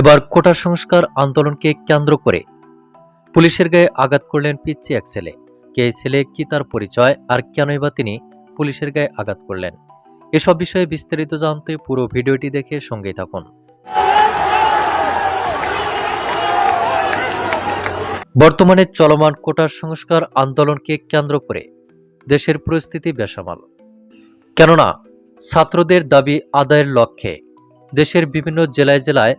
এবার কোটা সংস্কার আন্দোলনকে কেন্দ্র করে পুলিশের গায়ে আঘাত করলেন পিচ্ছি এক ছেলে। কে ছেলে, কি তার পরিচয়, আর কেনই বা তিনি পুলিশের গায়ে আঘাত করলেন? এসব বিষয়ে বিস্তারিত জানতে পুরো ভিডিওটি দেখে সঙ্গেই থাকুন। বর্তমানে চলমান কোটা সংস্কার আন্দোলনকে কেন্দ্র করে দেশের পরিস্থিতি বেসামাল। কেননা, ছাত্রদের দাবি আদায়ের লক্ষ্যে দেশের বিভিন্ন জেলায় জেলায়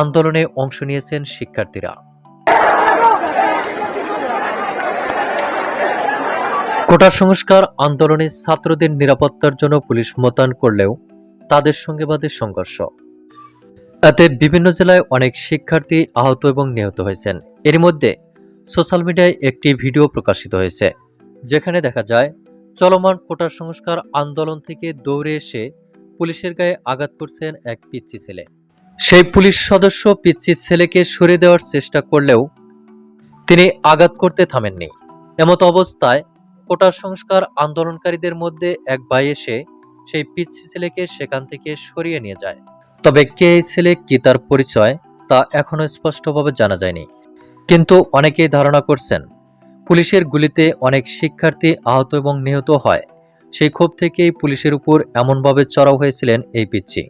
আন্দোলনে অংশ নিয়েছেন শিক্ষার্থীরা। কোটা সংস্কার আন্দোলনে ছাত্রদের নিরাপত্তার জন্য পুলিশ মোতায়েন করলেও তাদের সঙ্গে বাদে সংঘর্ষ। এতে বিভিন্ন জেলায় অনেক শিক্ষার্থী আহত এবং নিহত হয়েছেন। এর মধ্যে সোশ্যাল মিডিয়ায় একটি ভিডিও প্রকাশিত হয়েছে, যেখানে দেখা যায়, চলমান কোটা সংস্কার আন্দোলন থেকে দৌড়ে এসে পুলিশের গায়ে আঘাত করছেন এক পিচ্ছি ছেলে। সেই পুলিশ সদস্য পিচ্ছি ছেলেকে সরিয়ে দেওয়ার চেষ্টা করলেও তিনি আঘাত করতে থামেননি। এমত অবস্থায় কোটা সংস্কার আন্দোলনকারীদের মধ্যে এক ভাই এসে সেই পিচ্ছি ছেলেকে সেখান থেকে সরিয়ে নিয়ে যায়। তবে কে এই ছেলে, কি তার পরিচয়, তা এখনও স্পষ্টভাবে জানা যায়নি। কিন্তু অনেকেই ধারণা করছেন, পুলিশের গুলিতে অনেক শিক্ষার্থী আহত এবং নিহত হয়। সেই ক্ষোভ থেকেই পুলিশের উপর এমনভাবে চড়াও হয়েছিলেন এই পিচ্ছি